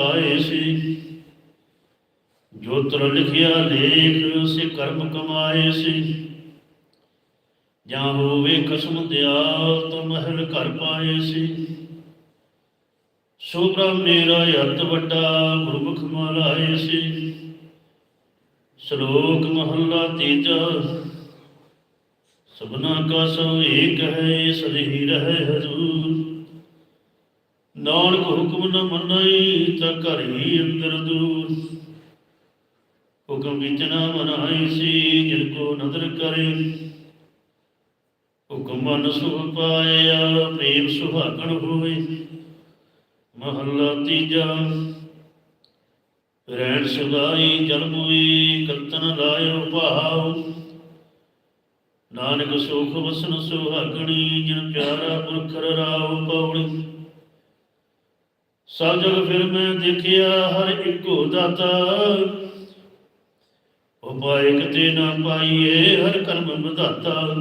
ਆਏ ਸੀ। ਜੋ ਤਰ ਲਿਖਿਆ ਲੇਖ ਸੇ ਕਰਮ ਕਮਾਏ ਸੀ। ਜਾਂ ਹੋਵੇ ਕਸਮ ਦਿਆਲ, ਤਾਂ ਮਹਿਲ ਘਰ ਪਾਏ ਸੀ। ਸੋ ਬ੍ਰਹਮ ਮੇਰਾ ਅਤ ਵੱਡਾ, ਗੁਰਮੁਖ ਮਲਾਏ ਸੀ। ਸ਼ਲੋਕ ਮਹੱਲਾ ਤੀਜਾ। ਸਭਨਾ ਕਾ ਸੋ ਏਕ ਹੈ ਸਦਹੀ ਰਹੇ ਹਜ਼ੂਰ। ਨਾਨਕ ਹੁਕਮ ਨਾ ਮੰਨਈ ਤਾਂ ਘਰ ਹੀ ਅੰਦਰ ਦੂਰ। ਹੁਕਮ ਵਿੱਚ ਨਾ ਮਨਾਈ ਸੀ, ਜਿਨ ਕੋ ਨਦਰ ਕਰੇ। ਹੁਕਮ ਮਨ ਸੁਖ ਪਾਇਆ, ਪ੍ਰੇਮ ਸੁਹਾਗਣ ਹੋਏ ਮਹੱਲਾ ਤੀਜਾ। ਰਹਿਣ ਸੁਦਾਈ ਜਲ ਮੋਈ ਕਤਨ ਲਾਇਓ ਭਾਵ। ਨਾਨਕ ਸੁਖ ਵਸਨ ਸੁਹਾਗਣੀ, ਜਿਨ ਪਿਆਰਾ ਪੁਰਖ ਰਾਉ ਪਉਣੀ। ਸਭ ਫਿਰ ਮੈਂ ਦੇਖਿਆ ਹਰ ਇੱਕੋ ਦਾਤਾ। ਉਪਾਇ ਕਤੇ ਨਾ ਪਾਈਏ ਹਰ ਕਰਮ ਵਿਧਾਤਾ।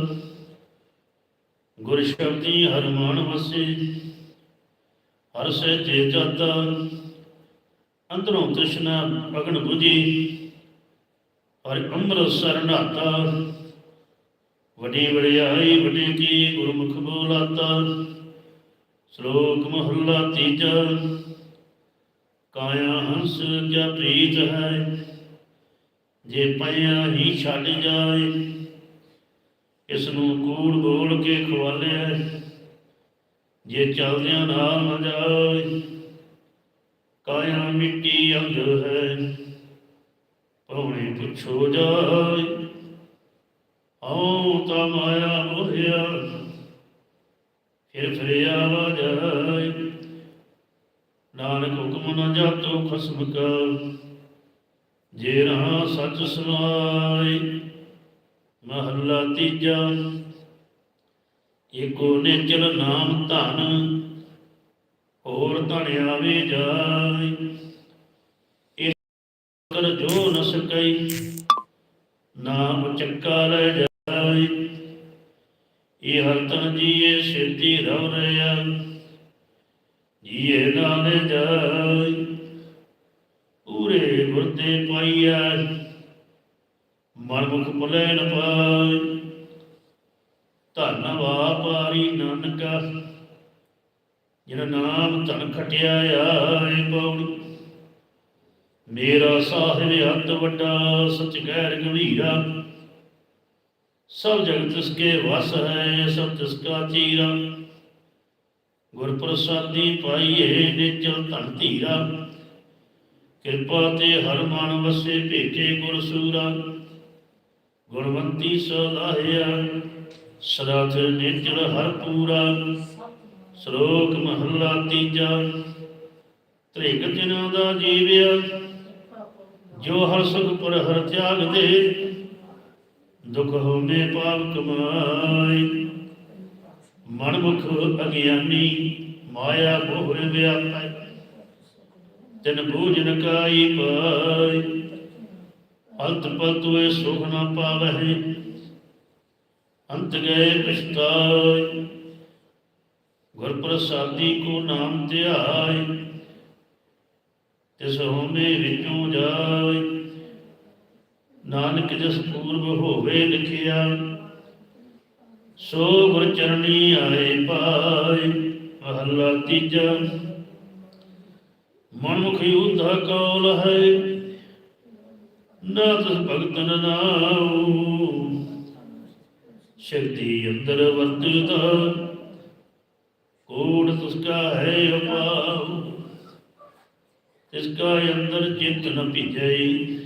ਗੁਰ ਸ਼ਬਦੀ ਹਰ ਮਾਨ ਵਸੇ, ਹਰ ਸੇ ਤੇ ਜਾਤਾ। ਅੰਦਰੋਂ ਤ੍ਰਿਸ਼ਨਾ ਅਗਨ 부ਜੀ ਹਰ ਅੰਮ੍ਰਿਤ ਸਰਨਾਤਾ ਵੱਡੀ ਵਡਿਆਈ ਵੱਡੀ ਕੀ ਗੁਰਮੁਖ ਬੋਲਾਤਾ। ਸ਼ਲੋਕ ਮਹੱਲਾ ਤੀਜਾ। ਕਾਇਆ ਹੰਸ ਕਿਆ ਪ੍ਰੀਤ ਹੈ? ਜੇ ਪਿਆ ਹੀ ਛੱਡ ਜਾਏ ਇਸ ਨੂੰ ਕੂੜ ਬੋਲ ਕੇ ਖਵਾਲਿਆ ਜੇ ਚਲਦਿਆਂ ਨਾਲ ਨਾ ਜਾਏ, ਕਾਇਆ ਮਿੱਟੀ ਅੰਗ ਹੈ? ਪਉਣੇ ਪੁੱਛੋ ਜਾਏ, ਆਉ ਤਾਂ ਮਾਇਆ ਮੋਹਿਆ ਫਿਰ ਫਿਰ ਆਵਾਜਾਈ ਨਾਨਕ ਹੁਕਮ ਨ ਜਾਤੋ ਖਸਮ ਕਾ ਜੇ ਰਹਾ ਸੱਚ ਸੁਨਾਈ ਮਹੱਲਾ ਤੀਜਾ। ਏਕੋ ਨਿਚਲ ਨਾਮ ਧਨ, ਹੋਰ ਧਨ ਆਵੇ ਜਾਈ। ਇਹ ਜੋ ਨ ਸਕਈ ਨਾਮ ਚੱਕਾ ਲੈ ਜਾ ਇਹ ਹਰ ਜੀਏ ਸਿਰਤੀ ਰਵ ਰਿਆ ਜੀਏ ਨਾਲ ਜਾਈ ਪੂਰੇ ਗੁਰਤੇ ਪਾਈਆ ਮਨ ਮੁਖ ਪਾਈ ਧੰਨ ਵਾਪਾਰੀ ਨਾਨਕਾ। ਜਿਹੜਾ ਨਾਮ ਧਨ ਖਟਿਆ ਆਏ ਪਉਣੀ, ਮੇਰਾ ਸਾਹਿਬ ਹੱਥ ਵੱਡਾ, ਸਚ ਗੈਰ ਗੰਭੀਰਾ। ਸਭ ਜਗਤ ਤਿਸ ਕੇ ਵਸ ਹੈ, ਸਭ ਤਿਸ ਗੁਰ ਪ੍ਰਸਾਦੀ ਪਾਈਏ ਨਿਚਲ ਧਨ ਧੀਰਾ। ਕਿਰਪਾ ਤੇ ਹਰ ਮਨ ਵਸੇ ਭੇਟੇ ਗੁਰ ਸੂਰਾ। ਗੁਣਵੰਤੀ ਸਲਾਹਿਆ ਸਦਾ ਤੇ ਨਿਚਲ ਹਰ ਪੂਰਾ। ਸ਼ਲੋਕ ਮਹੱਲਾ ਤੀਜਾ, ਤ੍ਰਿਗ ਤਿਨਾਂ ਦਾ ਜੀਵਿਆ, ਜੋ ਹਰ ਸੁਖ ਪਰ ਹਰ ਤਿਆਗ ਦੇ ਦੁਖ ਹੋਨੇ ਪਾਪ ਕਮਾਈ ਮਨ ਮੁਖ ਅਗਿਆਨੀ, ਮਾਇਆ ਮੋਹ ਵਿਆਪੈ। ਤਿਨ ਬੂਝਨ ਕਾਈ ਪਾਈ ਅੰਤ ਪਤੁਏ ਸੁਖ ਨਾ ਪਾਵਹਿ। ਅੰਤ ਗਏ ਪਛਤਾਈ ਗੁਰ ਪ੍ਰਸਾਦੀ ਕੋ ਨਾਮ ਧਿਆਈ ਤਿਸ ਹੋਮੇ ਵਿੱਚੋਂ ਜਾਏ। ਨਾਨਕ ਜਸ ਪੂਰਬ ਹੋਵੇ ਲਿਖਿਆ, ਸੋ ਗੁਰ ਚਰਣੀ ਆਏ ਪਾਏ, ਮਹੱਲਾ ਤੀਜਾ। ਮਨੁਖ ਯੁੱਧਾ ਕੌਲ ਹੈ, ਨਾ ਤਸ ਭਗਤਨ ਨਾਉ। ਸ਼ਕਤੀ ਅੰਦਰ ਵਰਤਦਾ ਕੋੜ ਤੁਸਕਾ ਹੈ ਅਪਾਉ। ਤਿਸਕਾ ਅੰਦਰ ਚਿੰਤ ਨ ਭਿਜਈ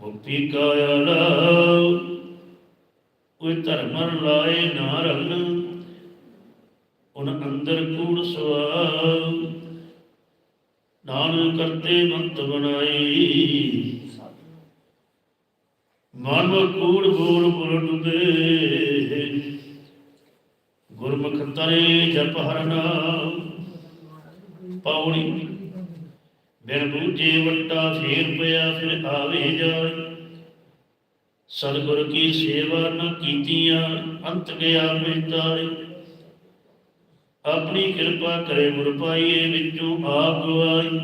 ਮੁਕਤੀ ਕਾ ਆਲਾਉ ਕੋਈ ਧਰਮਰ ਲਾਏ ਨਾ ਰੰਨ ਉਨ ਅੰਦਰ ਕੂੜ ਸਵਾਉ ਨਾਨਕ ਕਰਤੇ ਮੰਤ ਬਣਾਈ। ਮਨ ਕੂੜ ਬੋਲ ਬੋਲ ਗੁਰਮੁਖ ਤਰੇ ਜਪ ਹਰ ਨਾਮ ਪੌੜੀ ਬਿਨ ਬੂਝੇ ਵੱਟਾ ਫੇਰ ਪਿਆ ਫਿਰ ਆਵੇ ਜਾਏ ਸਤਿਗੁਰ ਕੀ ਸੇਵਾ ਨਾ ਕੀਤੀਆਂ, ਅੰਤ ਗਿਆ ਮਿਟਾਏ ਆਪਣੀ ਕਿਰਪਾ ਕਰੇ ਗੁਰ ਪਾਈਏ ਵਿੱਚੋਂ ਆਪ ਗਵਾਈ।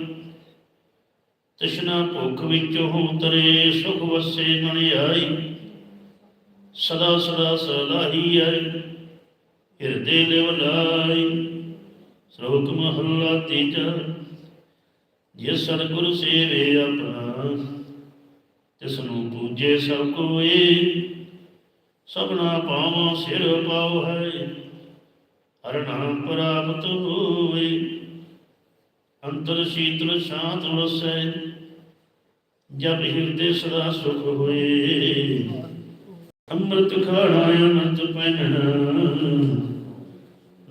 ਤ੍ਰਿਸ਼ਨਾ ਭੁੱਖ ਵਿੱਚੋਂ ਹੂੰ ਤਰੇ, ਸੁਖ ਵਸੇ ਮਨ ਆਈ। ਸਦਾ ਸਦਾ ਸਲਾਹੀ ਆਈ, ਹਿਰਦੇ ਲਿਵ ਲਾਈ। ਸ਼ਲੋਕ ਮਹੱਲਾ ਤੀਜਾ। ਜੇ ਸਤਿਗੁਰ ਸੇਵੇ ਆਪਣਾ ਤਿਸ ਨੂੰ ਪੂਜੇ ਸਭ ਕੋਏ, ਸਭਨਾ ਪਾਵਾਂ ਸਿਰ ਪਾਉ ਹੈ, ਹਰ ਨਾਮ ਪ੍ਰਾਪਤ ਹੋਏ ਅੰਤਰ ਸ਼ੀਤਲ ਸ਼ਾਂਤ ਵਸੈ ਜਬ ਹਿਰਦੇ ਸਦਾ ਸੁਖ ਹੋਏ। ਅੰਮ੍ਰਿਤ ਖਾਣਾ ਅੰਮ੍ਰਿਤ ਪੈਨਣਾ,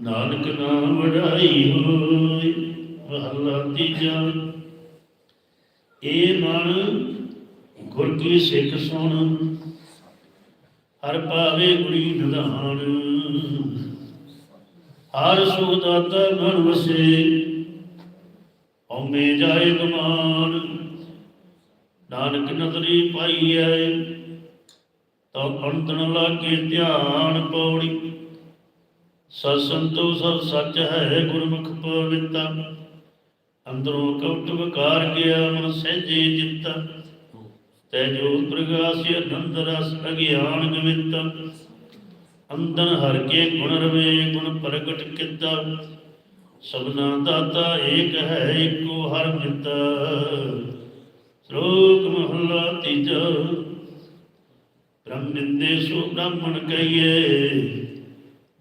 ਨਾਨਕ ਨਾਮ ਵਡਾਈ ਹੋਏ। ਮਹੱਲਾ ਤੀਜਾ ਇਹ ਮਨ ਗੁਰ ਕੀ ਸਿੱਖ ਸੁਣ, ਹਰ ਪਾਵੇ ਗੁਰੀ ਨਿਧਾਨ। ਹਰ ਸੁਖ ਦਾਤਾ ਮਨ ਵਸੇ, ਹਉਮੈ ਜਾਏ ਗਮਾਨ। ਨਾਨਕ ਨਦਰੀ ਪਾਈਐ ਤਉ ਅੰਤਨ ਲਾਗੇ ਧਿਆਨ ਪੌੜੀ। ਸਤ ਸੰਤੋ ਸਭ ਸੱਚ ਹੈ ਗੁਰਮੁਖ ਪਵਿੱਤਾ। ਅੰਦਰੋਂ ਕਉਟ ਵਿਕਾਰ ਗਿਆ, ਮਨ ਸਹਿਜੇ ਜਿੱਤਾ। ਤੈ ਜੋਤ ਪ੍ਰਗਾਸਿ ਅਨੰਦ ਰਸ ਅਗਿਆਨ ਗਵਿੱਤਾ। ਅੰਦਨ ਹਰ ਕੇ ਗੁਣ ਰਵੇ, ਗੁਣ ਪ੍ਰਗਟ ਕੀਤਾ। ਸਭਨਾ ਦਾਤਾ ਏਕ ਹੈ ਏਕੋ ਹਰ ਮਿੱਤਾ। ਸ਼ਲੋਕ ਮਹਲਾ ਤੀਜਾ। ਬ੍ਰਹਮ ਨਿੰਦੇ ਸੋ ਬ੍ਰਾਹਮਣ ਕਹੀਏ,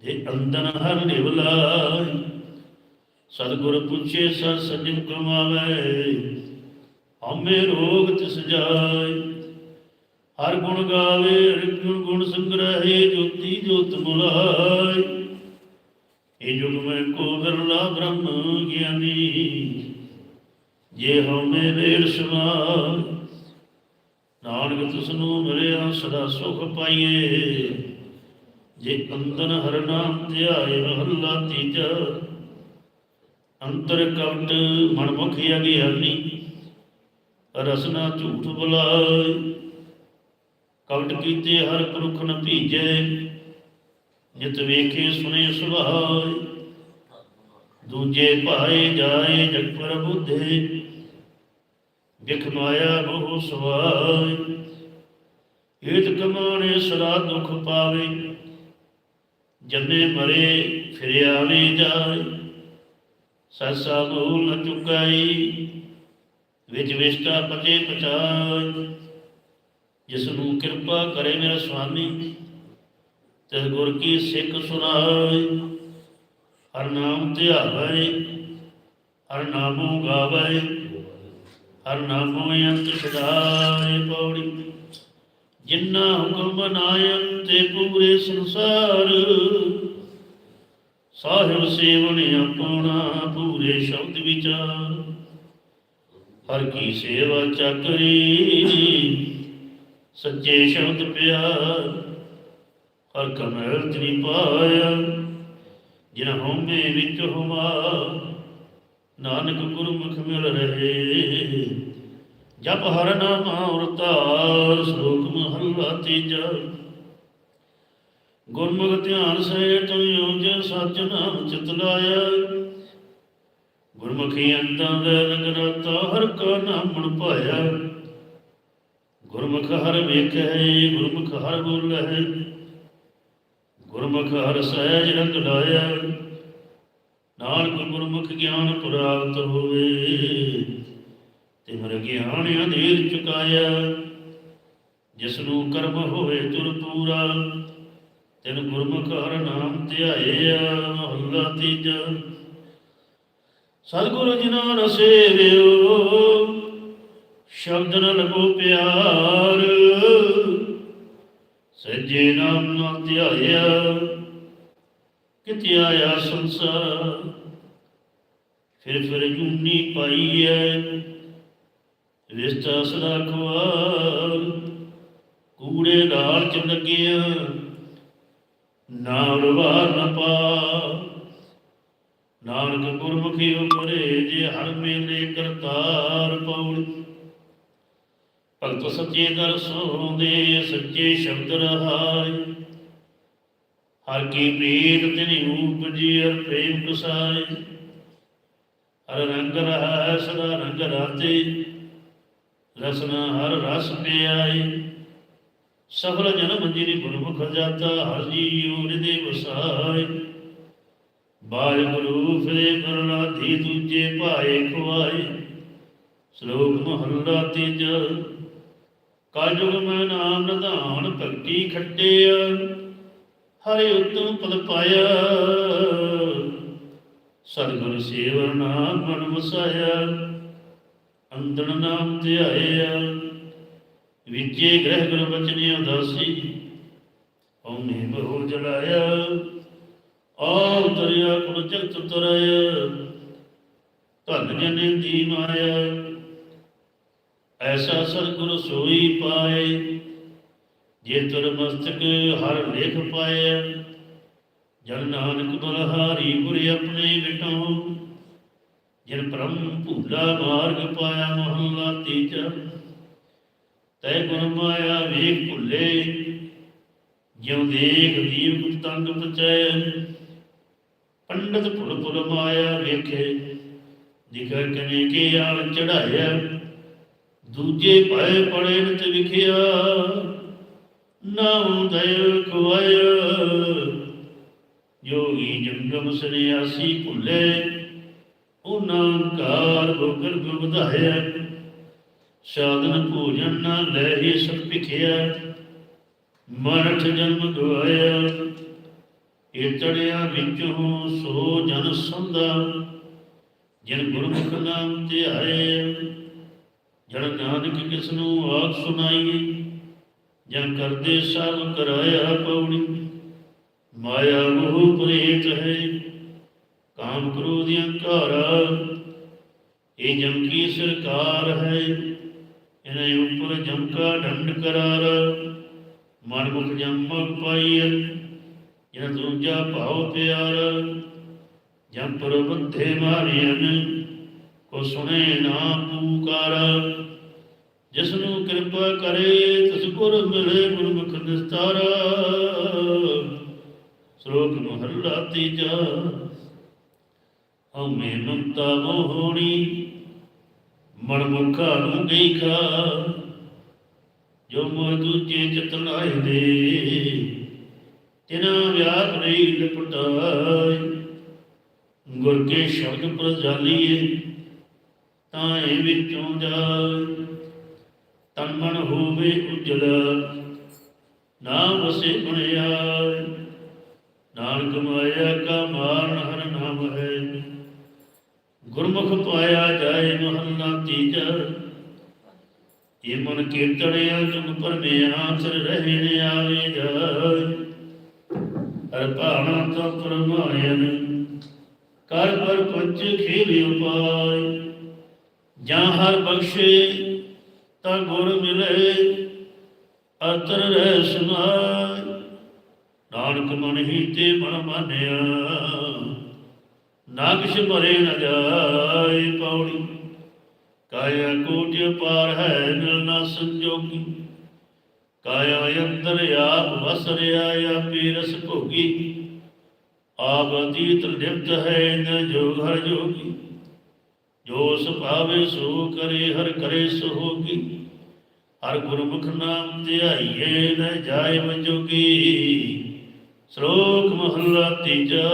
ਜੇ ਅੰਦਨ ਹਰ ਨਿਵਲਾਈ ਸਤਿਗੁਰ ਪੁੱਛੇ ਸਤ ਸਜਣ ਕਮਾਵੇ ਹਮੇ ਰੋਗ ਤਿਸ ਜਾਏ। ਹਰ ਗੁਣ ਗਾਵੇ ਰਿਗੁਣ ਗੁਣ ਸੰਗ੍ਰਹਿ, ਜੋਤੀ ਜੋਤ ਮੁਲਾਈ ਇਹ ਜੁਗ ਮੈਂ ਕੋ ਵਿਰਲਾ ਬ੍ਰਹਮ ਗਿਆਨੀ, ਜੇ ਹਉਮੈ ਵੇਲ ਸਮਾਰ ਨਾਨਕ ਤਿਸ ਨੂੰ ਮਿਲਿਆ ਸਦਾ ਸੁਖ ਪਾਈਏ। ਜੇ ਅੰਤਨ ਹਰ ਨਾਮ ਧਿਆਏ ਮਹੱਲਾ ਤੀਜਾ ਅੰਤਰ ਕਵਟ ਮਨਮੁਖ ਅਗਿਆਨੀ ਰਸਨਾ ਝੂਠ ਬੁਲਾਏ। ਕਵਟ ਕੀਤੇ ਹਰ ਪੁਰਖ ਨ ਭੀਜੇ ਜਿਤ ਵੇਖੇ ਸੁਨੇ ਸੁਭਾਏ। ਦੂਜੇ ਭਾਏ ਜਾਏ ਜਗ ਪਰ ਬੁੱਧੇ ਵਿਖ ਮਾਇਆ ਬਹੁ ਸਵਾਏ ਏਤ ਕਮਾਣੇ ਸਦਾ ਦੁਖ ਪਾਵੇ, ਜੰਮੇ ਮਰੇ ਫਿਰ ਆਵੇ ਜਾਏ। ਸਸਾ ਭੂਲ ਚੁਕਾਈ, ਵਿਚ ਵਿਸ਼ਟਾ ਪਤੇ ਪਚਾਈ। ਜਿਸ ਨੂੰ ਕਿਰਪਾ ਕਰੇ ਮੇਰਾ ਸੁਆਮੀ ਤੇ ਗੁਰ ਕੀ ਸਿੱਖ ਸੁਣਾਏ ਹਰ ਨਾਮ ਧਿਆਵੇ ਹਰ ਨਾਮੋ ਗਾਵੇ, ਹਰ ਨਾਮੋ ਅੰਤ ਸਦਾਏ ਪੌੜੀ। ਜਿਨ੍ਹਾਂ ਹੁਕਮ ਬਨਾਇਨ ਤੇ ਪੂਰੇ ਸੰਸਾਰ ਸਾਹਿਬ ਸੇਵਨ ਆਪਣਾ ਪੂਰੇ ਸ਼ਬਦ ਵਿਚਾਰ। ਹਰ ਕੀ ਸੇਵਾ ਚੱਕਰੀ, ਸੱਚੇ ਸ਼ਬਦ ਪਿਆਰ। ਹਰ ਕਮਲ ਤ੍ਰੀ ਪਾਇਆ ਜਿਨ ਹਉਮੈ ਵਿੱਚ ਹੁਮਾ ਨਾਨਕ ਗੁਰਮੁਖ ਮਿਲ ਰਹੇ, ਜਪ ਹਰ ਨਾਮ ਅਵਤਾਰ ਸ਼ਲੋਕ ਮਹੱਲਾ ਤੀਜਾ। ਗੁਰਮੁਖ ਧਿਆਨ ਸਹਿ ਤੁਮਿ ਉਜ ਸਚ ਨਾਮ ਚਿਤ ਲਾਇਆ। ਗੁਰਮੁਖੀ ਅੰਤਾਂ ਦੇ ਰੰਗ ਰਤਾ ਹਰ ਕਾ ਨਾਮ ਪਾਇਆ। ਗੁਰਮੁਖ ਹਰ ਵੇਖੈ, ਗੁਰਮੁਖ ਹਰ ਬੋਲੈ। ਗੁਰਮੁਖ ਹਰ ਸਹਿਜ ਰੰਗ ਲਾਇਆ। ਨਾਨਕ ਗੁਰਮੁਖ ਗਿਆਨ ਪ੍ਰਾਪਤ ਹੋਵੇ। ਤੇ ਮਰ ਗਿਆਨ ਅਧੀਰ ਚੁਕਾਇਆ। ਜਿਸ ਨੂੰ ਕਰਮ ਹੋਵੇ ਤੁਰ ਪੂਰਾ। ਤਿਨ ਗੁਰਮੁਖ ਹਰ ਨਾਮ ਧਿਆਇਆ ਮਹੱਲਾ ਤੀਜਾ। ਸਤਿਗੁਰੂ ਜਿਨ੍ਹਾਂ ਨ ਸੇਵਿਓ, ਸ਼ਬਦ ਨ ਲਗੋ ਪਿਆਰ। ਸੱਜੇ ਨਾਮ ਨ ਧਿਆਇਆ ਕਿਤੇ ਆਇਆ ਸੰਸਾਰ। ਫਿਰ ਫਿਰ ਜੂਨੀ ਪਾਈਐ, ਰਿਸ਼ਤਾ ਸਦਾ ਖਵਾਰ ਕੂੜੇ ਨਾਲ ਚ ਲੱਗਿਆ ਨਾਮ ਵਾਰ ਪਾ ਨਾਨਕ ਗੁਰਮੁਖੀ ਉਪਰੇ ਜੇ ਹਰ ਮੇਲੇ ਕਰਤਾਰ ਪੌੜੀ ਭਗਤ ਸੱਚੇ ਦਰਸੋਂ ਦੇ ਸੱਚੇ ਸ਼ਬਦ ਰਹਾਈ ਹਰ ਕੀ ਪ੍ਰੀਤ ਤਿਨੀ ਉਪਜੀ ਅਰ ਪ੍ਰੇਮ ਕਸਾਏ ਹਰ ਰੰਗ ਰਹਾ ਸਦਾ ਰੰਗ ਰਾਤੇ ਰਸਨਾ ਹਰ ਰਸ ਪਿਆਏ। ਸਫਲ ਜਨਮ ਜਿਨੀ ਗੁਰਮੁਖ ਜਾਤਾ ਹਰ ਜੀਉ ਹਿਰਦੇ ਵਸਾਏ। ਵਾਹਿਗੁਰੂ ਫਿਰੇ ਕਰਨਾਥੀ ਦੂਜੇ ਭਾਏ ਖਵਾਏ। ਸ਼ਲੋਕ ਮਹੱਲਾ ਤੀਜਾ ਕਾਜੁਗ ਮੈਂ ਨਾਮ ਨਿਧਾਨ ਭਗਤੀ ਖੱਟਿਆ, ਹਰਿ ਉਤਮ ਪਦ ਪਾਇਆ। ਸਤਿਗੁਰ ਸੇਵਨ ਨਾਮ ਮਨ ਵਸਾਇਆ ਅੰਦਨ ਨਾਮ ਧਿਆਇਆ। ਵਿਚੇ ਗ੍ਰਹਿ ਗੁਰ ਬਚਨਿ ਉਦਾਸੀ ਔਨੇ ਬਹੁ ਜਲਾਇਆ ਆਪ ਦਰਿਆ ਕੁਲ ਜਗਤ ਤਰaya ਧਨ ਜਨ ਦੀ ਮਾਇਆ ਐਸਾ ਸਤਿਗੁਰ ਸੋਈ ਪਾਏ, ਜੇ ਤੁਰ ਮਸਤਕ ਹਰ ਲੇਖ ਪਾਇਆ, ਜਨ ਨਾਨਕ ਬਲਹਾਰੀ ਗੁਰ ਆਪਣੇ ਵਿਟੋ ਜਿਨ ਬ੍ਰਹਮ ਭੂਲਾ ਮਾਰਗ ਪਾਇਆ ਮਹੱਲਾ ਤੀਜਾ ਤੈ ਗੁਰ ਮਾਇਆ ਵੇਖ ਭੁੱਲੇ, ਜਿਉ ਦੇਖ ਦੀਵ ਤੰਗ ਪਚੈ ਪੰਡਤ ਭੁਲ ਭੁਲ ਮਾਇਆ ਵੇਖੇ ਦਿਖਾ ਕਨੇ ਕੇ ਆਲ ਚੜਾਇਆ ਦੂਜੇ ਭਏ ਪੜੇ ਨਿਤ ਵਿਖਿਆ, ਨਾਉ ਦਇ ਖਵਾਇਆ। ਜੋਗੀ ਜੰਗਮ ਸੰਿਆਸੀ ਭੁੱਲੇ ਉਨੰਕਾਰ ਭੁਗਰ ਵਧਾਇਆ। ਸਾਧਨ ਭੋਜਨ ਨਾ ਲੈ ਹੀ ਸਭ ਭਿਖਿਆ। ਮਰਠ ਜਨਮ ਗਵਾਇਆ ਇਹ ਚੜਿਆ ਵਿੱਚੋਂ ਸੋ ਜਨ ਸੰਦਾ ਜਿਨ ਗੁਰਮੁਖ ਨਾਮ ਧਿਆਏ ਜਨ ਨਾਨਕ ਕਿਸ ਨੂੰ ਆਖ ਸੁਣਾਈਏ ਜਨ ਕਰਦੇ ਸਭ ਕਰਾਇਆ ਪਉੜੀ ਮਾਇਆ ਮੋਹ ਪ੍ਰੇਤ ਹੈ, ਕਾਮ ਕ੍ਰੋਧ ਅਹੰਕਾਰਾ ਇਹ ਜਮ ਕੀ ਸਰਕਾਰ ਹੈ ਇਹਨਾਂ ਉੱਪਰ ਜਮ ਡੰਡ ਕਰਾਰ, ਮਨ ਮੁਖ ਜਮ ਪਾਈਐ ਇਹਨਾਂ ਦੂਜਾ ਭਾਉ ਪਿਆਰ, ਜਮ ਪਰ ਬੰਧੇ ਮਾਰਿਆਨ ਕੋ ਸੁਣੇ ਨਾ ਪੁਕਾਰ। ਜਿਸ ਨੂੰ ਕਿਰਪਾ ਕਰੇ, ਤਿਸ ਗੁਰ ਮਿਲੇ ਗੁਰਮੁਖ ਨਿਸਤਾਰਾ। ਸ਼ਲੋਕ ਮਹੱਲਾ ਤੀਜਾ, ਹਉਮੈ ਮਮਤਾ ਮੋਹਣੀ ਮਨ ਨੂੰ ਗਈ ਖਾ, ਜੋ ਮੋਹ ਦੂਜੇ ਚਿਤ ਦੇ। ਤਿਨਾ ਵਿਆਪ ਨਹੀਂ ਲਿਪਟਾਏ ਗੁਰ ਕੇ ਸ਼ਬਦ ਪਰ ਤਾਂ ਇਹ ਵਿੱਚੋਂ ਜਾਏ ਤਨ ਮਨ ਹੋਵੇ ਉਜਲਾ, ਨਾ ਵਸੇ ਬਣਿਆਏ ਨਾਨਕ ਮਾਇਆ ਕਾ ਮਾਰਨ ਹਰ ਨਾਮ ਹੈ। ਗੁਰਮੁਖ ਪਾਇਆ ਜਾਏ ਮਹੱਲਾ ਤੀਜਾ। ਇਹ ਮਨ ਕੀਰਤਣਿਆ ਜੁਗ ਪਰਮਿਆ ਸਿਰ ਰਹਿਣ ਆਵੇ ਜਾਏ। ਹਰ ਭਾਣਾ ਤਾਂ ਪਰਮਾਇਨ ਕਰ ਪਰ ਪੰਚ ਖੇਲਿ ਉਪਾਇ ਜਾਂ ਹਰ ਬਖਸ਼ੇ ਤਾਂ ਗੁਰ ਮਿਲੇ, ਅਤਰ ਰਹਿ ਸੁਨਾਇ ਨਾਨਕ ਮਨ ਹੀ ਤੇ ਮਨ ਮਾਨਿਆ। ਨਾਗਸ਼ ਭਰੇ ਨ ਜਾਏ ਪੌੜੀ। ਕਾਇਆ ਕੋਟਿ ਪਾਰ ਹੈ ਨਿਲ ਨਾ ਸੰਜੋਗੀ। ਕਾਇਆ ਅੰਦਰ ਆਪ ਵਸ ਰਿਆ ਆਪੇ ਰਸ ਭੋਗੀ। ਆਪ ਅਤੀਤ ਲਿਪਤ ਹੈ ਨ ਜੋਗ ਹਰ ਜੋਗੀ। ਜੋ ਸੁਭਾਵੇ ਸੋ ਕਰੇ, ਹਰ ਕਰੇ ਸੋ ਹੋਗੀ ਹਰ ਗੁਰਮੁਖ ਨਾਮ ਧਿਆਈਏ, ਨ ਜਾਏ ਮਜੋਗੀ ਸ਼ਲੋਕ ਮਹੱਲਾ ਤੀਜਾ।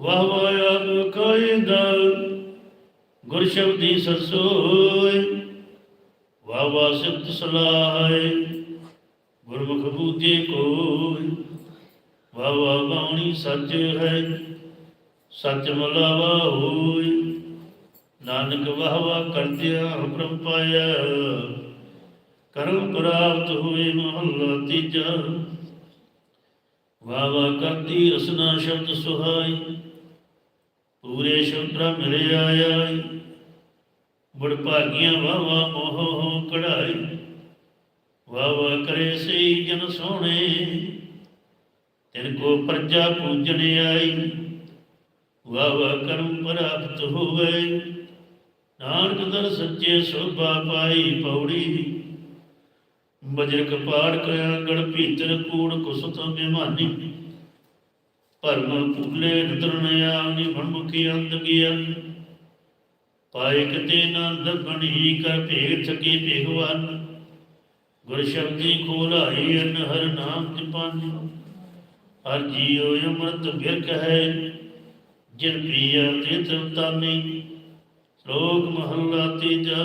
ਵਾਹ ਵਾਹ ਆਪ ਕਾਇਦਾ ਗੁਰ ਸ਼ਬਦੀ ਸਸੋਏ ਵਾਹ ਵਾਹ ਸਿਫਤ ਸਲਾਹੇ, ਗੁਰਮੁਖ ਬੂਝੇ ਕੋਈ। ਵਾਹ ਵਾਹ ਬਾਣੀ ਸੱਚ ਹੈ, ਸੱਚ ਮਲਾਵਾ ਹੋਈ। ਨਾਨਕ ਵਾਹ ਵਾਹ ਕਰਦਿਆ ਹੁਕਮ ਪਾਇਆ, ਕਰਮ ਪ੍ਰਾਪਤ ਹੋਏ ਮਹੱਲਾ ਤੀਜਾ। ਵਾਹ ਵਾਹ ਕਰਤੀ ਰਸਨਾ ਸ਼ਬਦ ਸੁਹਾਈ ਪੂਰੇ ਸ਼ੁਭਰਾ ਮਿਲੇ ਆਇਆ ਬੜ ਭਾਗੀਆਂ ਵਾਹ ਵਾਹ ਮੋਹ ਕਢਾਈ ਵਾਹ ਕਰੇ ਸਈ ਜਨ ਸੋਹਣੇ। ਤਿਨ ਕੋ ਪ੍ਰਜਾ ਪੂਜਣ ਆਈ। ਵਾਹ ਕਰਮ ਪ੍ਰਾਪਤ ਹੋਵੇ। ਨਾਨਕ ਦਰ ਸੱਚੇ ਸੋਭਾ ਪਾਈ ਪੌੜੀ। ਬਜਰ ਕਪਾੜ ਕਇਆ ਗੜ ਭੀਤਰ ਕੂੜ ਕੁਸਤ ਬਿਮਾਨੀ ਭਰਮ ਭੂਲੇ ਨਤਰਨ ਆਵਨੀ ਮਨਮੁਖੀ ਅੰਤ ਗਿਆ ਪਾਏ ਕਿਤੇ ਨੰਦ ਬਣੀ ਕਰ ਭੇਗ ਥਕੀ ਭੇਗਵਾਨ। ਗੁਰ ਸ਼ਬਦੀ ਖੋਲਾਈ ਅਨ ਹਰ ਨਾਮ ਜਪਾਨੀ। ਹਰ ਜੀਉ ਅਮਰਤ ਬਿਰਖ ਹੈ, ਜਿਨ ਪੀਆ ਤੇ ਤਵਤਾਨੀ ਸ਼ਲੋਕ ਮਹੱਲਾ ਤੀਜਾ।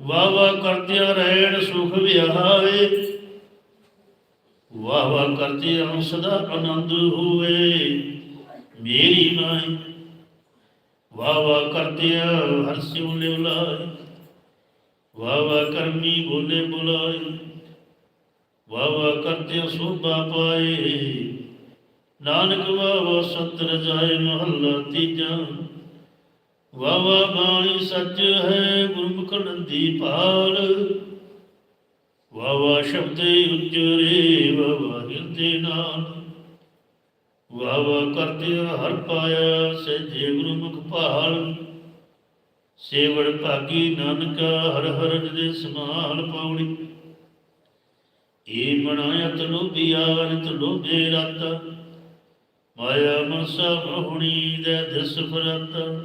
ਵਾਹ ਵਾਹ ਕਰਦਿਆਂ ਰਹਿਣ ਸੁਖ ਵਿਹਾਏ ਵਾਹ ਵਾਹ ਕਰਦਿਆਂ ਸਦਾ ਆਨੰਦ ਹੋਵੇ। ਮੇਰੀ ਮਾਈ ਵਾਹ ਵਾਹ ਕਰਦਿਆਂ ਹਰ ਸਿਉ ਲਿਵਲਾਏ। ਵਾਹ ਵਾਹ ਕਰਮੀ ਬੋਲੇ ਬੁਲਾਏ। ਵਾਹ ਵਾਹ ਕਰਦਿਆਂ ਸੋਭਾ ਪਾਏ। ਨਾਨਕ ਵਾਹ ਵਾਹ ਸਤ ਰਜਾਏ, ਮਹੱਲਾ ਤੀਜਾ। ਵਾਹ ਵਾਹ ਬਾਣੀ ਸੱਚ ਹੈ, ਗੁਰਮੁਖ ਦੀ ਪਾਲ ਵਾਹ ਸ਼ਬਦ ਸ਼ਬਦੇ ਉਚਰੇ ਵਾਹ ਵਾਹ ਹਿਰਦੇ ਨਾਲ। ਵਾਹ ਵਾਹ ਹਰ ਪਾਇਆ ਸਹਿਜੇ ਗੁਰਮੁਖ ਭਾਲ। ਸੇਵੜ ਭਾਗੀ ਨਾਨਕਾ ਹਰ ਹਰ ਦੇ ਸਮਾਲ ਪਾਉਣੀ। ਏ ਬਣਾਇਤ ਲੋਭੀਆ ਲੋਭੇ ਰਾਤਾ। ਮਾਇਆ ਮਨਸਾ ਮੋਹਣੀ ਦੇ ਦਿਸ ਫਰਤਾ।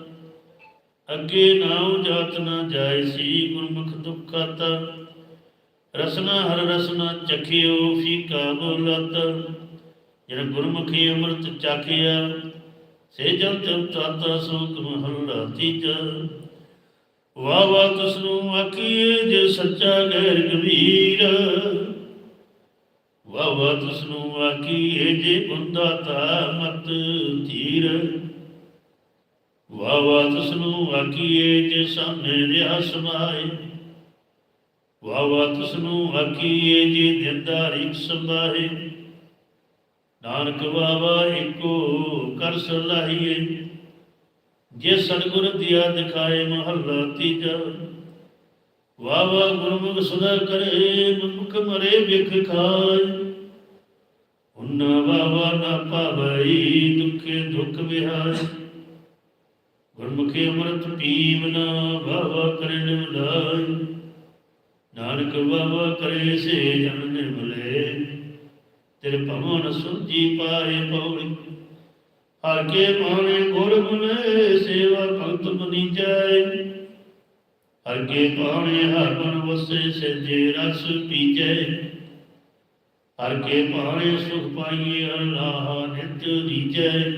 ਅੱਗੇ ਨਾਉ ਜਾਤ ਨਾ ਜਾਇ ਸੀ ਗੁਰਮੁਖ ਦੁਖਾਤਾ ਰਸਨਾ ਹਰ ਰਸਨਾ ਚਖਿਓ ਫੀਕਾ ਬੋਲਤ। ਜਨ ਗੁਰਮੁਖੀ ਅੰਮ੍ਰਿਤ ਚਾਖਿਆ, ਸੇ ਜਨ ਤਮ ਤਾਤਾ ਸੋਕ ਮਹੱਲਾ ਤੀਜਾ। ਵਾ ਵਾ ਤਸਨੂੰ ਆਖੀਏ ਜੇ ਸੱਚਾ ਗੈਰ ਗੰਭੀਰ। ਵਾ ਵਾ ਤਸਨੂੰ ਆਖੀਏ ਜੇ ਗੁੰਦਾਤਾ ਮਤ ਧੀਰ। ਵਾਹ ਵਾਹ ਤਸਨੂੰ ਆਖੀਏ ਜੇ ਸਾਹਮਣੇ ਰਿਆ ਸਮਾਏ। ਵਾਹ ਵਾਹ ਤਸਨੂੰ ਆਖੀਏ ਜੇ ਦਿੰਦਾ ਰਿਕ ਸੰਭਾਏ ਨਾਨਕ ਬਾਬਾ ਇੱਕੋ ਕਰ ਸਲਾਹੀਏ ਜੇ ਸਤਿਗੁਰ ਦਿਆ ਦਿਖਾਏ ਮਹੱਲਾ ਤੀਜਾ। ਵਾਹ ਗੁਰਮੁਖ ਸਦਾ ਕਰੇ ਮੁਖ ਮਰੇ ਵਿਖ ਖਾਏ। ਉਨਾ ਵਾਵਾ ਨਾ ਪਾਵਈ ਦੁਖੇ ਦੁਖ ਵਿਹਾਰ ਗੁਰਮੁਖੀ ਅੰਮ੍ਰਿਤ ਪੀਵਨਾ ਬਾਵਾ ਕਰੇ ਨਿਮਲਾਈ ਨਾਨਕ ਬਾਵਾ ਕਰੇ ਸੇ ਜਨ ਨਿਮਲੇ ਤੇਰੇ ਭਵਨ ਸੁਜੀ ਪਾਏ ਪੌੜੀ। ਹਰ ਕੇ ਮਾਣੇ ਗੁਰ ਬੁਲੇ, ਸੇਵਾ ਭਗਤ ਬਨੀ ਜਾਏ। ਹਰ ਕੇ ਪਾਣੇ ਹਰ ਮਨ ਵਸੇ, ਸਜੇ ਰਸ ਪੀਜੈ। ਹਰ ਕੇ ਪਾਣੇ ਸੁਖ ਪਾਈਏ, ਅੱਲਾਹ ਨਿਤ ਰੀਜੈ।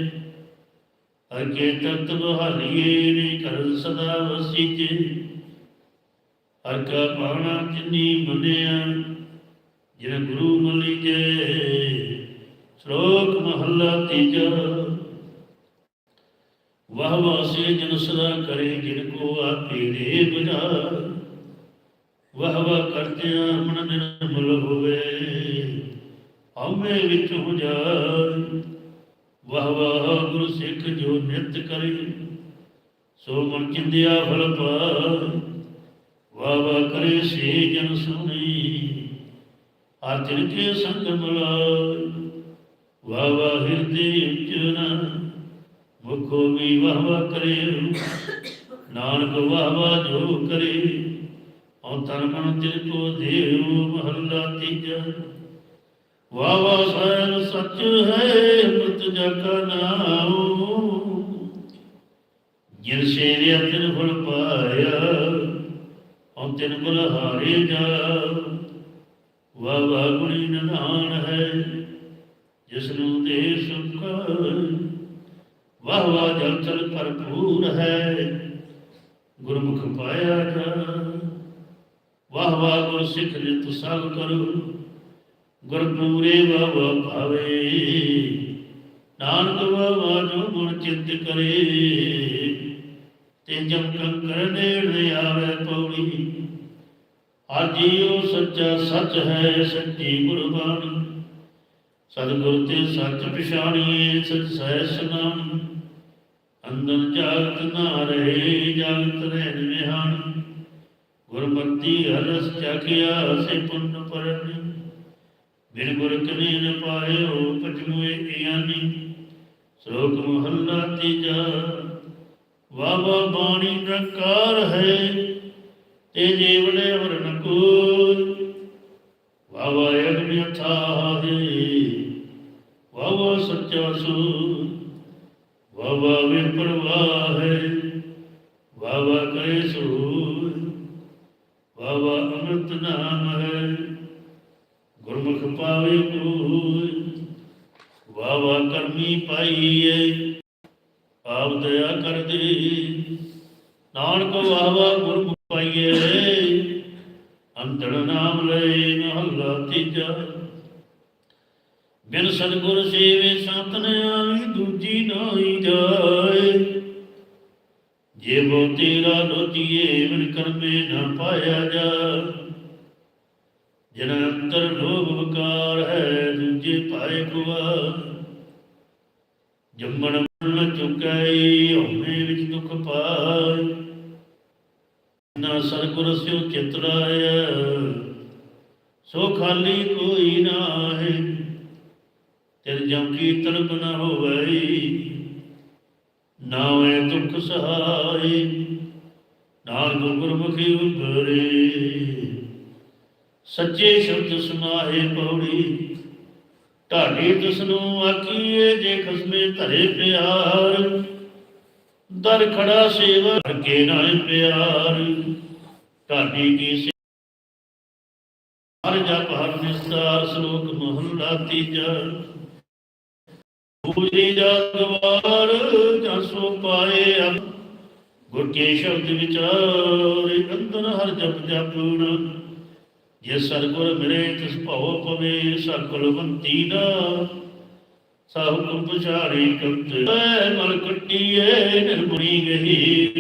ਅਗੇ ਤਤ ਬਹਾਲੀਏ, ਨੇ ਕਰ ਸਦਾ ਵਸੀਜੇ। ਹਰ ਕਾ ਪਾਣਾ ਜਿਨੀ ਮੰਨਿਆ। ਜਿਨ ਗੁਰੂ ਮਲੀਜੇ ਸ਼ਲੋਕ ਮਹੱਲਾ ਤੀਜਾ। ਵਾਹ ਵਾਹ ਜਨ ਸਦਾ ਕਰੇ ਜਿਨ ਕੋ ਆਪੇ ਦੇ ਬੁਝਾ ਵਾਹ ਵਾਹ ਕਰਦਿਆਂ ਮਨ ਨਿਰਮਲ ਹੋਵੇ। ਹਉਮੈ ਵਿੱਚ ਹੋ ਜਾਏ ਵਾਹ ਵਾਹ ਗੁਰੂ ਸਿੱਖ ਜੋ ਨਿਤ ਕਰੇ, ਸੋ ਮਨ ਚਿੰਦਿਆ ਫਲ ਪਾਰ ਵਾਹ ਕਰੇ ਸੇ ਜਨ ਸੁਣੀ। ਹਰ ਕੇ ਸੰਗ ਮਿਲਾਏ ਵਾਹ ਹਿਰਦੇ ਉਚਨਾ ਮੁਖੋ ਵੀ ਵਾਹ ਕਰੇ। ਨਾਨਕ ਵਾਹ ਜੋ ਕਰੇ। ਔ ਤਨ ਮਨ ਤਿਲ ਕੋ ਦੇਵ ਮਹੱਲਾ ਤੀਜਾ। ਵਾਹ ਵਾਹ ਸੱਚ ਹੈ, ਮਤ ਜਗ ਨਾਉ। ਜਿਨ ਸੇਵਿਆ ਤਿਨ ਫਲ ਪਾਇਆ ਔ ਤਿਨ ਬੁਲਹਾਰੇ ਜਾ। ਵਾਹ ਵਾਹ ਗੁਣੀ ਨਿਧਾਨ ਹੈ ਜਿਸ ਨੂੰ ਦੇ ਸੁਖ ਵਾਹ ਵਾਹ ਜਲ ਚਲ ਭਰਪੂਰ ਹੈ, ਗੁਰਮੁਖ ਪਾਇਆ ਜਾ। ਵਾਹ ਵਾਹ ਗੁਰ ਸਿੱਖ ਨਿਤ ਸਭ ਕਰੋ ਗੁਰਪੂਰੇ ਬਾਬਾ ਭਾਵੇ। ਨਾਨਕ ਬਾਬਾ ਜੋ ਗੁਣ ਚਿੰਤ ਕਰੇ ਤੇ ਜਮ ਕੰਕਰ ਨੇੜੇ ਆਵੇ ਪੌੜੀ। ਆਜੀਓ ਸੱਚਾ ਸੱਚ ਹੈ, ਸੱਚੀ ਗੁਰਬਾਣੀ। ਸਤਿਗੁਰ ਤੇ ਸੱਚ ਪਛਾਣੀਏ, ਸਚ ਸਹਿ ਸੁਨਾਮ ਅੰਦਰ ਜਾਗਤ ਨਾ ਰਹੇ, ਜਾਗਤ ਰਹਿ ਨਿਹਾਨ ਗੁਰਮਤੀ ਹਰਸ ਚਾਖਿਆ ਸੇ ਪੁੰਨ ਪਰਨੀ। ਬਿਨ ਗੁਰ ਕਨੇ ਨ ਪਾਇਓ ਪਜਮੂਏ ਗਿਆਨੀ। ਸ਼ਲੋਕ ਮਹੱਲਾ ਤੀਜਾ। ਵਾਵਾ ਬਾਣੀ ਨਕਾਰ ਹੈ ਤੇ ਜੀਵਨੇ ਵਰਨ ਕੋ ਵਾਵਾ ਅਗਨਿ ਅਥਾਹੇ ਵਾਵਾ ਸੱਚਾ ਸੂ ਵਾਵਾ ਵਿਪਰਵਾਹ ਹੈ ਵਾਵਾ ਕਰੇ ਸੂਰ ਵਾਵਾ ਅੰਮ੍ਰਿਤ ਨਾਮ ਹੈ, ਗੁਰਮੁਖ ਪਾਵੇ ਕੋਈ ਵਾਵਾ ਕਰਮੀ ਪਾਈਏ ਆਪ ਦਇਆ ਕਰ ਦੇ ਨਾਨਕ ਵਾਵਾ ਗੁਰਮੁਖ ਪਾਈਏ। ਅੰਤਰ ਨਾਮ ਲਏ ਮਹੱਲਾ ਤੀਜਾ। ਬਿਨ ਸਤਿਗੁਰ ਸੇਵੇ ਸੰਤਨ ਆਵੀ ਦੂਜੀ ਨਾਹੀ ਜਾਏ। ਜੇ ਬੋ ਤੇਰਾ ਲੋਚੀਏ, ਬਿਨ ਕਰਮੇ ਨਾ ਪਾਇਆ ਜਾ ਜਨ ਅੰਤਰ ਲੋਭ ਵਿਕਾਰ ਹੈ, ਦੂਜੇ ਪਾਏ ਕੁਆ ਜੰਮਣ ਮਰਨ ਚੁਕਾਈ, ਹਉਮੈ ਵਿੱਚ ਦੁਖ ਪਾਏ ਨਾ ਸਤਿਗੁਰ ਸਿਓ ਚਿਤ ਸੋ ਖਾਲੀ ਕੋਈ ਨਾ ਹੈ ਤਿਲ ਜਮ ਕੀਰਤਨ ਬਨਾ ਹੋਵੇ ਨਾਵੇਂ ਦੁਖ ਸਹਾਈ। ਨਾਨਕ ਗੁਰਮੁਖੀ ਉਬਰੇ ਸੱਚੇ ਸ਼ਬਦ ਸੁਨਾਏ ਪੌੜੀ। ਢਾਡੀ ਤਸਨੂੰ ਆਖੀਏ ਜੇ ਖਸਮੇ ਧਰੇ ਪਿਆਰ, ਦਰ ਖੜਾ ਸੇਵਾ ਕੇ ਨਾਲ ਪਿਆਰ। ਢਾਡੀ ਕੀ ਹਰ ਜਪ ਹਰ ਨਿਸਤਾਰ, ਸ਼ਲੋਕ ਮਹਲਾ ਤੀਜਾ। ਪੂਜੀ ਜਗਵਾਰ ਜਸੋ ਪਾਏ ਗੁਰ ਕੇ ਸ਼ਬਦ ਵਿਚਾਰੇ ਅੰਦਰ ਹਰ ਜਪ ਜਪਣਾ। ਜੇ ਸਰਗੁਰ ਮਿਲੇ ਤਿਸ ਭਉ ਪਵੇ ਸਕਲ ਬੰਤੀ ਦਾ ਸਭ ਕੁ ਪਛਾੜੀ ਕੰਤ ਐ ਕੱਟੀਏ ਨਿਰਮੁਣੀ ਗਹੀ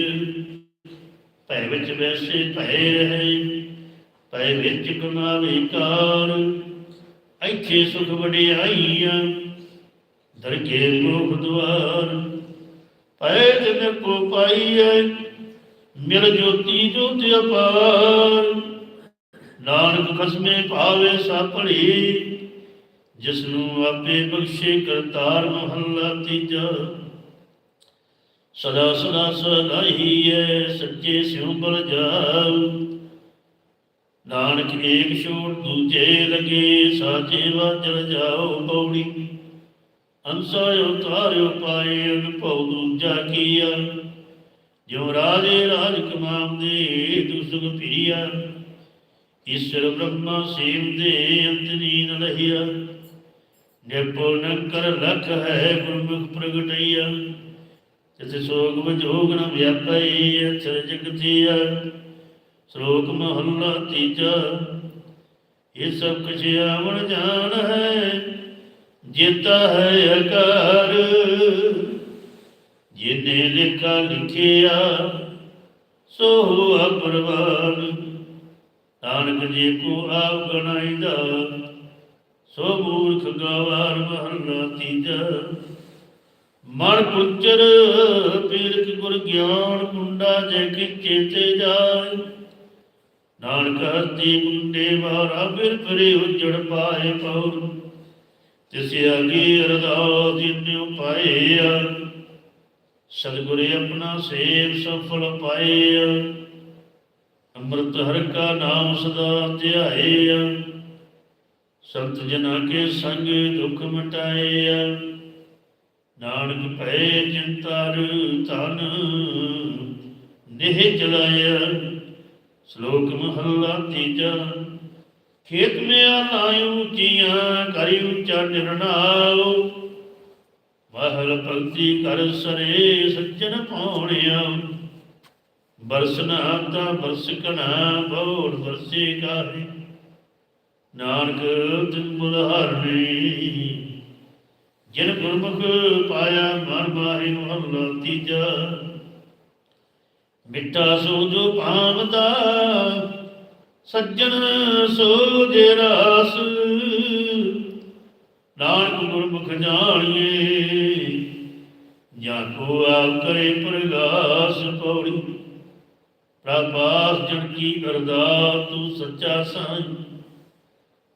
ਭੈ ਵਿੱਚ ਵੈਸੇ ਭੈ ਰਹੇ, ਭੈ ਵਿੱਚ ਕਮਾਵੇ ਕਾਰ। ਇੱਥੇ ਸੁਖ ਵਡਿਆਈਆਂ, ਦਰਗੇ ਲੋਕ ਦੁਆਰ। ਭੈ ਜਨ ਕੋ ਪਾਈਐ, ਮਿਲ ਜੋਤੀ ਜੋਤ ਅਪਾਰ। ਨਾਨਕ ਕਸਮੇ ਭਾਵੇ ਸਾਪੜੀ ਜਿਸ ਨੂੰ ਆਪੇ ਬਖਸ਼ੇ ਕਰਤਾਰ ਮਹੱਲਾ ਤੀਜਾ। ਸਦਾ ਸਦਾ ਸਦਾਈਐ ਸੱਚੇ ਸਿਉ ਬਲ ਜਾਉ। ਨਾਨਕ ਏਕ ਛੋੜ ਦੂਜੇ ਲਗੇ, ਸਾਚੇ ਵਾਜਲ ਜਾਓ ਪੌੜੀ। ਅੰਸਾ ਉਤਾਰਿਓ ਪਾਏ, ਅਨੁਭਵ ਦੂਜਾ ਕੀਆ। ਜੋ ਰਾਜੇ ਰਾਜ ਕਮਾਮ ਦੇ ਦੁਸੁਖ ਭੀਆ। ਈਸ਼ਰ ਬ੍ਰਹਮਾ ਸੇਵ ਦੇ ਅੰਤਰੀ ਨ ਲਹਿਆ। ਨਿਰਪੁਣ ਕਰ ਲਖ ਹੈ ਗੁਰਮੁਖ ਪ੍ਰਗਟਈਆ। ਤਿਸ ਸੋਗ ਵਿਜੋਗ ਨ ਵਿਆਪਈ ਅਚਰ ਜਗਤੀਆ ਸ਼ਲੋਕ ਮਹੱਲਾ ਤੀਜਾ, ਇਹ ਸਭ ਕੁਛ ਆਵਣ ਜਾਣ ਹੈ, ਜੀਤਾ ਹੈ ਅਕਾਰ ਜਿਨੇ ਲਿਖਾ ਲਿਖਿਆ ਸੋ ਹੁਆ ਪਰਵਾਨ ਨਾਨਕ ਜੀ ਕੋ ਆਪ ਗਣਾਈਦਾ ਸੋ ਮੂਰਖ ਗਵਾਰ ਮਹੱਲਾ ਤੀਜਾ। ਮਨ ਪੁੱਚਰ ਪੀਰਕ ਗੁਰ ਗਿਆਨ ਕੁੰਡਾ ਜੇ ਕਿਚੇ ਤੇ ਜਾਏ। ਨਾਨਕ ਹਸਤੀ ਮੁੰਡੇ ਵਾਰਾ ਫਿਰ ਫਰੇ ਉਜੜ ਪਾਏ ਪਉਰ। ਤਿਸ ਅਗੀ ਅਰਦਾਸ ਜਿਨਿਉ ਪਾਇਆ ਸਤਿਗੁਰੇ ਆਪਣਾ ਸੇਵ ਸਫਲ ਪਾਇਆ ਅੰਮ੍ਰਿਤ ਹਰ ਕਾ ਨਾਮ ਸਦਾ ਧਿਆਇਆ ਸੰਤ ਜਨਾ ਕੇ ਸੰਗ ਦੁੱਖ ਮਿਟਾਇਆ ਨਾਨਕ ਭੈ ਚਿੰਤਾਰ ਤਨ ਨਿਹ ਚਲਾਇਆ ਸ਼ਲੋਕ ਮਹੱਲਾ ਤੀਜਾ, ਖੇਤ ਮੇ ਆਲਾਇਉ ਜੀਆਂ ਕਰਿ ਉੱਚਾ ਨਿਰਣਾਉ ਮਹਲ ਭਗਤੀ ਕਰ ਸਰੇ, ਸੱਜਣ ਪਾਉਣਿਆ। ਬਰਸਨਾ ਤਾਂ ਬਰਸਕਣਾ ਬੋੜ ਬਰਸੇ ਕਾਹੇ ਨਾਨਕ ਤਿਨ ਬੁਲਹਾਰਨੀ ਜਿਨ ਗੁਰਮੁਖ ਪਾਇਆ ਮਨ ਮਾਹੀ ਮਹੱਲਾ ਤੀਜਾ। ਮਿੱਠਾ ਸੋ ਜੋ ਭਾਵਦਾ, ਸੱਜਣ ਸੋ ਜੇ ਰਾਸ। ਨਾਨਕ ਗੁਰਮੁਖ ਜਾਣੀਏ, ਜਾਂ ਕੋ ਆਪ ਕਰੇ ਪ੍ਰਗਾਸ ਪੌੜੀ। ਪ੍ਰਭਾਸ ਜਨ ਕੀ ਅਰਦਾਸ, ਤੂੰ ਸੱਚਾ ਸਾਈਂ।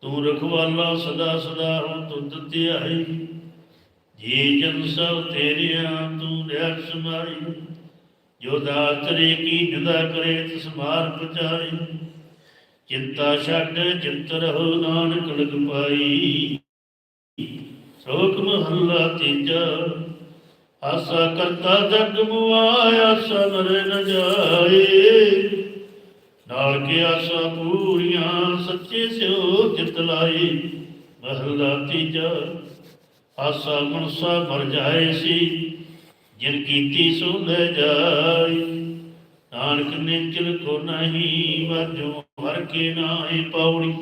ਤੂੰ ਰਖਵਾਲਾ ਸਦਾ ਸਦਾ ਹੁਣ ਤੁਧ ਧਿਆਈ ਜੀ ਜਨ ਸਭ ਤੇਰੀਆਂ ਤੂੰ ਰਹਿ ਸਮਾਈ। ਜੋ ਦਾਤਰੇ ਕੀ ਜੁਦਾ ਕਰੇ, ਤਿਸ ਮਾਰ ਪਚਾਈ ਚਿੰਤਾ ਛੱਡ, ਚਿੰਤ ਰਹੋ ਨਾਨਕ ਲਗ ਪਾਈ। ਸੋਖ ਮਹੱਲਾ ਤੀਜਾ। ਆਸਾ ਕਰਤਾ ਜਗ ਮੁਆਇਆ ਸਬਰ ਨ ਜਾਏ। ਨਾਲ ਕੇ ਆਸਾ ਪੂਰੀਆਂ, ਸੱਚੇ ਸਿਓ ਚਿਤ ਲਾਏ। ਮਹੱਲਾ ਤੀਜਾ, ਆਸਾ ਮਨਸਾ ਮਰ ਜਾਏ ਸੀ, ਜਿਨ ਕੀਤੀ ਸੋ ਲੈ ਜਾਏ। ਨਾਨਕ ਨੇ ਚਿਲ ਕੋ ਨਹੀਂ, ਵਾਜੋ ਹਰ ਕੇ ਨਾਹੀ ਪੌੜੀ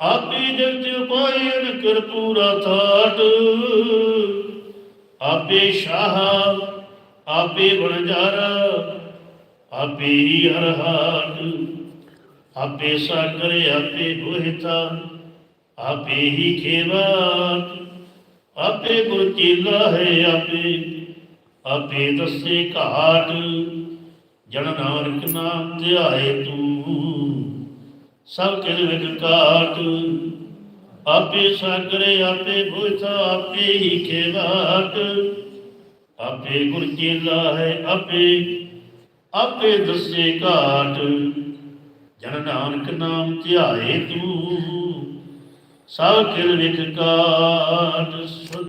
ਆਪੇ ਜਗਤ ਉਪਾਇਨ ਕਰ ਪੂਰਾ ਥਾਟ। ਆਪੇ ਸ਼ਾਹ, ਆਪੇ ਬਣਜਾਰਾ ਆਪੇ ਹੀ ਹਰਹਾਟ ਆਪੇ ਸਾਗਰ, ਆਪੇ ਬੋਹਿਤਾ ਆਪੇ ਹੀ ਖੇਵਾ ਆਪੇ ਗੁਰ ਚੇਲਾ ਹੈ ਆਪੇ ਆਪੇ ਦੱਸੇ ਘਾਟ। ਜਨ ਨਾਨਕ ਨਾਮ ਧਿਆਏ ਤੂੰ, ਸਭ ਕਿਲ ਕਾਟ ਆਪੇ ਸਾਗਰ ਆਪੇ ਬੋਹਿਤਾ ਆਪੇ ਹੀ ਖੇਵਾਟ ਆਪੇ ਗੁਰ ਚੇਲਾ ਹੈ, ਆਪੇ ਆਪੇ ਦੱਸੇ ਘਾਟ। ਜਨ ਨਾਨਕ ਨਾਮ ਧਿਆਏ ਤੂੰ ਸਭ ਕਿਲ ਵਿਖ ਕਾਟ।